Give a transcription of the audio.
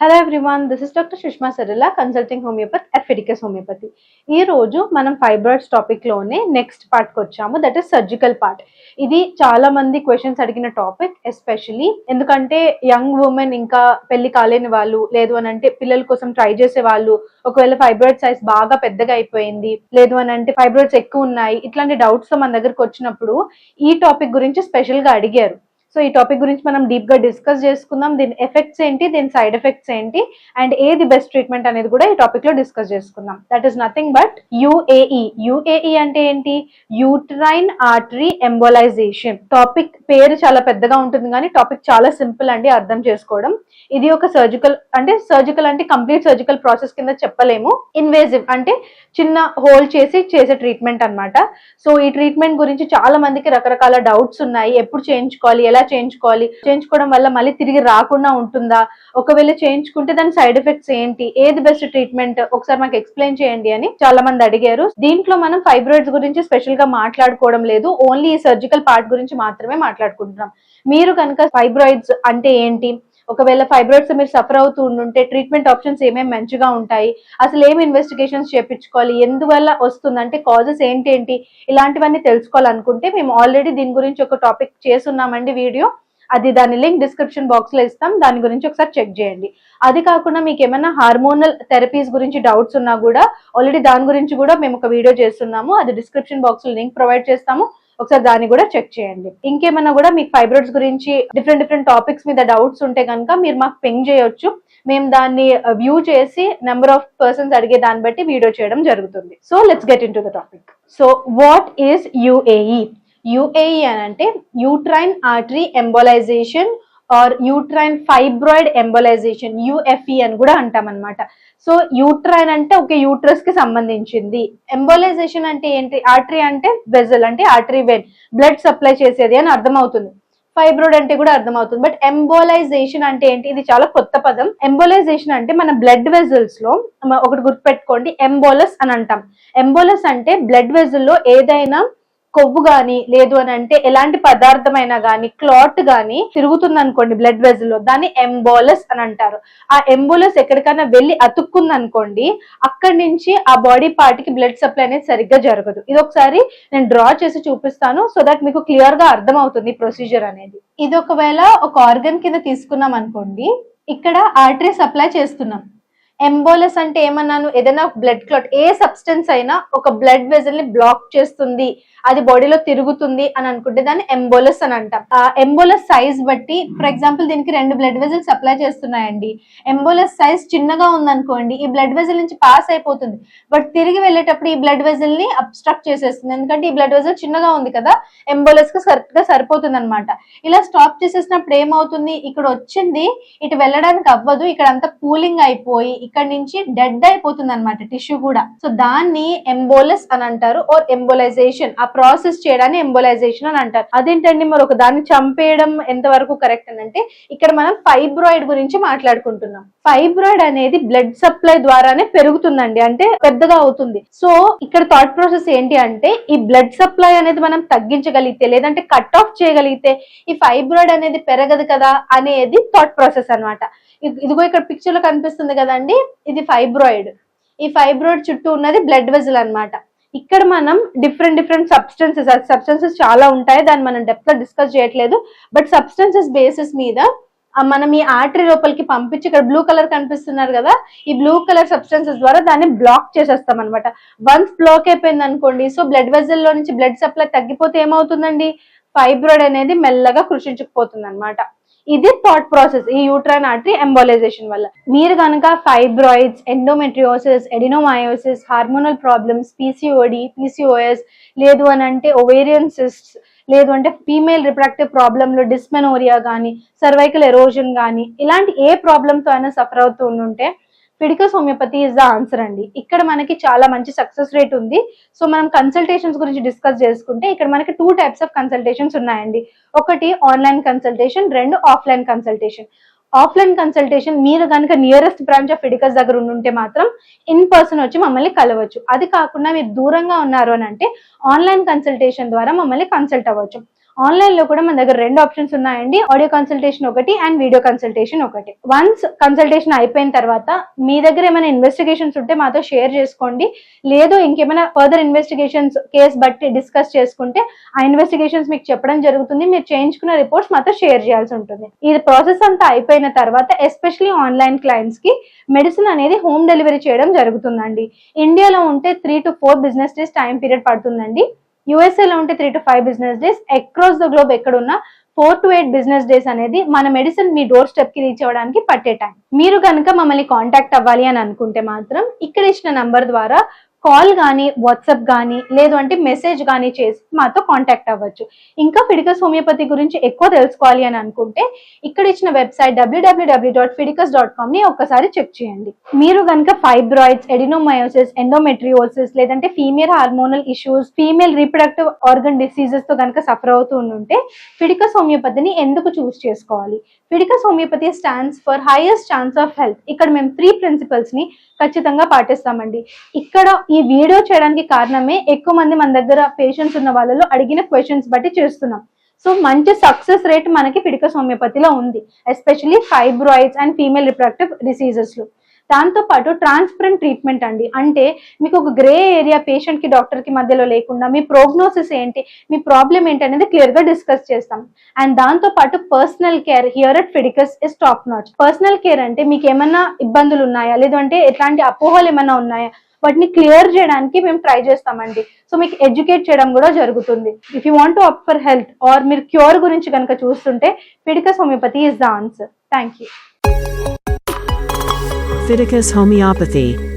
Hello everyone this is doctor Sushma Sarila consulting homeopathy at Fiticus homeopathy ఈ రోజు మనం fibroids టాపిక్లోనే next పార్ట్కి వచ్చాము దట్ ఈస్ సర్జికల్ పార్ట్ ఇది చాలా మంది క్వశ్చన్స్ అడిగిన టాపిక్ ఎస్పెషలీ ఎందుకంటే యంగ్ ఉమెన్ ఇంకా పెళ్ళి కాలేని వాళ్ళు లేదు అని అంటే పిల్లల కోసం ట్రై చేసే వాళ్ళు ఒకవేళ ఫైబ్రాయిడ్ సైజ్ బాగా పెద్దగా అయిపోయింది లేదు అని అంటే ఫైబ్రాయిడ్స్ ఎక్కువ ఉన్నాయి ఇట్లాంటి డౌట్స్ మన దగ్గరకు వచ్చినప్పుడు ఈ టాపిక్ గురించి స్పెషల్గా అడిగారు. సో ఈ టాపిక్ గురించి మనం డీప్గా డిస్కస్ చేసుకుందాం. దీని ఎఫెక్ట్స్ ఏంటి? దీని సైడ్ ఎఫెక్ట్స్ ఏంటి? అండ్ ఏది బెస్ట్ ట్రీట్మెంట్ అనేది కూడా ఈ టాపిక్లో డిస్కస్ చేసుకుందాం. That is nothing but UAE UAE అంటే ఏంటి? యూట్రైన్ ఆర్టరీ ఎంబోలైజేషన్ టాపిక్ పేరు చాలా పెద్దగా ఉంటుంది కానీ టాపిక్ చాలా సింపుల్ అండి అర్థం చేసుకోవడం. ఇది ఒక సర్జికల్ అంటే సర్జికల్ అంటే కంప్లీట్ సర్జికల్ ప్రాసెస్ కింద చెప్పలేము. ఇన్వేజివ్ అంటే చిన్న హోల్ చేసి చేసే ట్రీట్మెంట్ అన్నమాట. సో ఈ ట్రీట్మెంట్ గురించి చాలా మందికి రకరకాల డౌట్స్ ఉన్నాయి. ఎప్పుడు చేయించుకోవాలి? ఎలా చేయించుకోవాలి. చేయించుకోవడం వల్ల మళ్ళీ తిరిగి రాకుండా ఉంటుందా? ఒకవేళ చేయించుకుంటే దాని సైడ్ ఎఫెక్ట్స్ ఏంటి? ఏది బెస్ట్ ట్రీట్మెంట్? ఒకసారి మాకు ఎక్స్ప్లెయిన్ చేయండి అని చాలా మంది అడిగారు. దీంట్లో మనం ఫైబ్రాయిడ్స్ గురించి స్పెషల్గా మాట్లాడుకోవడం లేదు. ఓన్లీ ఈ సర్జికల్ పార్ట్ గురించి మాత్రమే మాట్లాడుకుంటున్నాం. మీరు కనుక ఫైబ్రాయిడ్స్ అంటే ఏంటి? ఒకవేళ ఫైబ్రాయిడ్స్ మీరు సఫర్ అవుతూ ఉంటే ట్రీట్మెంట్ ఆప్షన్స్ ఏమేమి మంచిగా ఉంటాయి? అసలు ఏమి ఇన్వెస్టిగేషన్స్ చేపించుకోవాలి? ఎందువల్ల వస్తుంది అంటే కాజెస్ ఏంటి ఏంటి ఇలాంటివన్నీ తెలుసుకోవాలనుకుంటే మేము ఆల్రెడీ దీని గురించి ఒక టాపిక్ చేస్తున్నామండి వీడియో. అది దాని లింక్ డిస్క్రిప్షన్ బాక్స్లో ఇస్తాం. దాని గురించి ఒకసారి చెక్ చేయండి. అది కాకుండా మీకు ఏమైనా హార్మోనల్ థెరపీస్ గురించి డౌట్స్ ఉన్నా కూడా ఆల్రెడీ దాని గురించి కూడా మేము ఒక వీడియో చేస్తున్నాము. అది డిస్క్రిప్షన్ బాక్స్లో లింక్ ప్రొవైడ్ చేస్తాము. ఒకసారి దాన్ని కూడా చెక్ చేయండి. ఇంకేమైనా కూడా మీకు ఫైబ్రాయిడ్స్ గురించి డిఫరెంట్ డిఫరెంట్ టాపిక్స్ మీద డౌట్స్ ఉంటే కనుక మీరు మాకు పెంగ్ చేయొచ్చు. మేము దాన్ని uh, వ్యూ చేసి నెంబర్ ఆఫ్ పర్సన్స్ అడిగే దాన్ని బట్టి వీడియో చేయడం జరుగుతుంది. So let's get in to the topic so what is UAE UAE అని అంటే uterine artery embolisation or uterine fibroid embolisation UFE అని కూడా అంటాం అనమాట సో యూట్రైన్ అంటే ఒక యూట్రస్కి సంబంధించింది. ఎంబోలైజేషన్ అంటే ఏంటి? ఆర్టరీ అంటే వెజల్ అంటే ఆర్టరీ వెన్ బ్లడ్ సప్లై చేసేది అని అర్థమవుతుంది. ఫైబ్రోడ్ అంటే కూడా అర్థమవుతుంది. బట్ ఎంబోలైజేషన్ అంటే ఏంటి? ఇది చాలా కొత్త పదం. ఎంబోలైజేషన్ అంటే మన బ్లడ్ వెజల్స్లో ఒకటి గుర్తుపెట్టుకోండి ఎంబోలస్ అని అంటాం. ఎంబోలస్ అంటే బ్లడ్ వెజల్లో ఏదైనా కొవ్వు గాని లేదు అని అంటే ఎలాంటి పదార్థమైనా గాని క్లాట్ గాని తిరుగుతుంది అనుకోండి బ్లడ్ వెజల్లో దాన్ని ఎంబోలస్ అని అంటారు. ఆ ఎంబోలస్ ఎక్కడికైనా వెళ్ళి అతుక్కుంది అనుకోండి అక్కడి నుంచి ఆ బాడీ పార్ట్కి బ్లడ్ సప్లై అనేది సరిగ్గా జరగదు. ఇది ఒకసారి నేను డ్రా చేసి చూపిస్తాను సో దట్ మీకు క్లియర్గా అర్థం అవుతుంది ప్రొసీజర్ అనేది. ఇది ఒకవేళ ఒక ఆర్గన్ కింద తీసుకున్నాం అనుకోండి ఇక్కడ ఆర్టరీ సప్లై చేస్తున్నాం. ఎంబోలస్ అంటే ఏమన్నాను? ఏదైనా బ్లడ్ క్లాట్ ఏ సబ్స్టెన్స్ అయినా ఒక బ్లడ్ వెజల్ని బ్లాక్ చేస్తుంది. అది బాడీలో తిరుగుతుంది అని అనుకుంటే దాన్ని ఎంబోలస్ అని అంటాం. ఆ ఎంబోలస్ సైజ్ బట్టి ఫర్ ఎగ్జాంపుల్ దీనికి రెండు బ్లడ్ వెజల్ సప్లై చేస్తున్నాయండి. ఎంబోలస్ సైజ్ చిన్నగా ఉందనుకోండి ఈ బ్లడ్ వెజల్ నుంచి పాస్ అయిపోతుంది. బట్ తిరిగి వెళ్ళేటప్పుడు ఈ బ్లడ్ వెజల్ని అబ్స్ట్రక్ట్ చేసేస్తుంది. ఎందుకంటే ఈ బ్లడ్ వెజల్ చిన్నగా ఉంది కదా ఎంబోలస్కి కరెక్ట్గా సరిపోతుంది అనమాట ఇలా స్టాప్ చేసేసినప్పుడు ఏమవుతుంది? ఇక్కడ వచ్చింది ఇటు వెళ్ళడానికి అవ్వదు ఇక్కడ అంతా కూలింగ్ అయిపోయి ఇక్కడ నుంచి డెడ్ అయిపోతుంది అనమాట టిష్యూ కూడా. సో దాన్ని ఎంబోలస్ అని అంటారు ఓర్ ఎంబోలైజేషన్ ఆ ప్రాసెస్ చేయడాన్ని ఎంబోలైజేషన్ అని అంటారు. అదేంటండి మరి ఒక దాన్ని చంపేయడం ఎంతవరకు కరెక్ట్ అని అంటే ఇక్కడ మనం ఫైబ్రాయిడ్ గురించి మాట్లాడుకుంటున్నాం. ఫైబ్రాయిడ్ అనేది బ్లడ్ సప్లై ద్వారానే పెరుగుతుందండి అంటే పెద్దగా అవుతుంది. సో ఇక్కడ థాట్ ప్రాసెస్ ఏంటి అంటే ఈ బ్లడ్ సప్లై అనేది మనం తగ్గించగలిగితే లేదంటే కట్ ఆఫ్ చేయగలిగితే ఈ ఫైబ్రాయిడ్ అనేది పెరగదు కదా అనేది థాట్ ప్రాసెస్ అన్నమాట. ఇదిగో ఇక్కడ పిక్చర్లో కనిపిస్తుంది కదండి ఇది ఫైబ్రాయిడ్ ఈ ఫైబ్రాయిడ్ చుట్టూ ఉన్నది బ్లడ్ వెజల్ అన్నమాట. ఇక్కడ మనం డిఫరెంట్ డిఫరెంట్ సబ్స్టెన్సెస్ సబ్స్టెన్సెస్ చాలా ఉంటాయి దాన్ని మనం డెప్త్గా డిస్కస్ చేయట్లేదు. బట్ సబ్స్టెన్సెస్ బేసిస్ మీద మనం ఈ ఆర్టరీ లోపలికి పంపించి ఇక్కడ బ్లూ కలర్ కనిపిస్తున్నారు కదా ఈ బ్లూ కలర్ సబ్స్టెన్సెస్ ద్వారా దాన్ని బ్లాక్ చేసేస్తాం అనమాట వన్స్ బ్లాక్ అయిపోయింది అనుకోండి సో బ్లడ్ వెజల్లో నుంచి బ్లడ్ సప్లై తగ్గిపోతే ఏమవుతుందండి? ఫైబ్రాయిడ్ అనేది మెల్లగా కృషించుకుపోతుంది అనమాట ఇది థాట్ ప్రాసెస్ ఈ యూట్రైన్ ఆర్టరీ ఎంబోలైజేషన్ వల్ల. మీరు కనుక fibroids endometriosis adenomyosis hormonal problems PCOD PCOS లేదు అని అంటే ఒవేరియన్ సిస్ట్ లేదు అంటే ఫీమేల్ రిప్రడక్టివ్ ప్రాబ్లంలో డిస్మెనోరియా కానీ సర్వైకల్ ఎరోజన్ కానీ ఇలాంటి ఏ ప్రాబ్లంతో అయినా సఫర్ అవుతూ ఉంటే Fiticus homeopathy is the answer అండి. ఇక్కడ మనకి చాలా మంచి సక్సెస్ రేట్ ఉంది. సో మనం కన్సల్టేషన్స్ గురించి డిస్కస్ చేసుకుంటే ఇక్కడ మనకి టూ టైప్స్ ఆఫ్ కన్సల్టేషన్స్ ఉన్నాయండి. ఒకటి ఆన్లైన్ కన్సల్టేషన్ రెండు ఆఫ్లైన్ కన్సల్టేషన్ ఆఫ్లైన్ కన్సల్టేషన్ మీరు కనుక నియరెస్ట్ బ్రాంచ్ ఆఫ్ ఫిడికస్ దగ్గర ఉంటే మాత్రం ఇన్ పర్సన్ వచ్చి మమ్మల్ని కలవచ్చు. అది కాకుండా మీరు దూరంగా ఉన్నారు అని అంటే ఆన్లైన్ కన్సల్టేషన్ ద్వారా మమ్మల్ని కన్సల్ట్ అవ్వచ్చు. ఆన్లైన్లో కూడా మన దగ్గర రెండు ఆప్షన్స్ ఉన్నాయండి. ఆడియో కన్సల్టేషన్ ఒకటి అండ్ వీడియో కన్సల్టేషన్ ఒకటి. వన్స్ కన్సల్టేషన్ అయిపోయిన తర్వాత మీ దగ్గర ఏమైనా ఇన్వెస్టిగేషన్స్ ఉంటే మాతో షేర్ చేసుకోండి. లేదు ఇంకేమైనా ఫర్దర్ ఇన్వెస్టిగేషన్స్ కేస్ బట్టి డిస్కస్ చేసుకుంటే ఆ ఇన్వెస్టిగేషన్స్ మీకు చెప్పడం జరుగుతుంది. మీరు చేయించుకున్న రిపోర్ట్స్ మాతో షేర్ చేయాల్సి ఉంటుంది. ఈ ప్రాసెస్ అంతా అయిపోయిన తర్వాత ఎస్పెషలీ ఆన్లైన్ క్లయింట్స్కి మెడిసిన్ అనేది హోమ్ డెలివరీ చేయడం జరుగుతుందండి. ఇండియాలో ఉంటే three to four business days time period పడుతుందండి. USA యుఎస్ఏలో ఉంటే three to five business days across the globe ఎక్కడున్నా four to eight business days అనేది మన మెడిసిన్ మీ డోర్ స్టెప్కి రీచ్ అవ్వడానికి పట్టే టైం మీరు కనుక మమ్మల్ని కాంటాక్ట్ అవ్వాలి అని అనుకుంటే మాత్రం ఇక్కడ ఇచ్చిన నంబర్ ద్వారా కాల్ కానీ వాట్సాప్ కానీ లేదు అంటే మెసేజ్ కానీ చేసి మాతో కాంటాక్ట్ అవ్వచ్చు. ఇంకా ఫిడికస్ హోమియోపతి గురించి ఎక్కువ తెలుసుకోవాలి అని అనుకుంటే ఇక్కడ ఇచ్చిన website WWW dot Fiticus dot కామ్ని ఒక్కసారి చెక్ చేయండి. మీరు కనుక ఫైబ్రాయిడ్స్ ఎడినోమయోసిస్ ఎండోమెట్రియోసిస్ లేదంటే female hormonal issues female reproductive organ డిసీజెస్తో కనుక సఫర్ అవుతూ ఉంటే ఫిడికస్ హోమియోపతిని ఎందుకు చూస్ చేసుకోవాలి? Fiticus homeopathy stands for highest chance of health. ఇక్కడ మేము త్రీ ప్రిన్సిపల్స్ని ఖచ్చితంగా పాటిస్తామండి. ఇక్కడ ఈ ఈ వీడియో చేయడానికి కారణమే ఎక్కువ మంది మన దగ్గర పేషెంట్స్ ఉన్న వాళ్ళలో అడిగిన క్వశ్చన్స్ బట్టి చేస్తున్నాం. సో మంచి సక్సెస్ రేట్ మనకి ఫిడికస్ హోమియోపతిలో ఉంది. Especially fibroids and female reproductive డిసీజెస్లో. దాంతో పాటు ట్రాన్స్పరెంట్ ట్రీట్మెంట్ అండి. అంటే మీకు ఒక గ్రే ఏరియా పేషెంట్కి డాక్టర్కి మధ్యలో లేకుండా మీ ప్రోగ్నోసిస్ ఏంటి మీ ప్రాబ్లం ఏంటి అనేది క్లియర్గా డిస్కస్ చేస్తాం. అండ్ దాంతో పాటు personal care here at Fiticus is top notch personal care అంటే మీకు ఏమైనా ఇబ్బందులు ఉన్నాయా? లేదంటే ఎట్లాంటి అపోహలు ఏమైనా ఉన్నాయా? వాటిని క్లియర్ చేయడానికి మేము ట్రై చేస్తామండి. సో మీకు ఎడ్యుకేట్ చేయడం కూడా జరుగుతుంది. If you want to up for health or మీరు క్యూర్ గురించి కనుక చూస్తుంటే Fiticus homeopathy is the answer thank you Fiticus Homeopathy.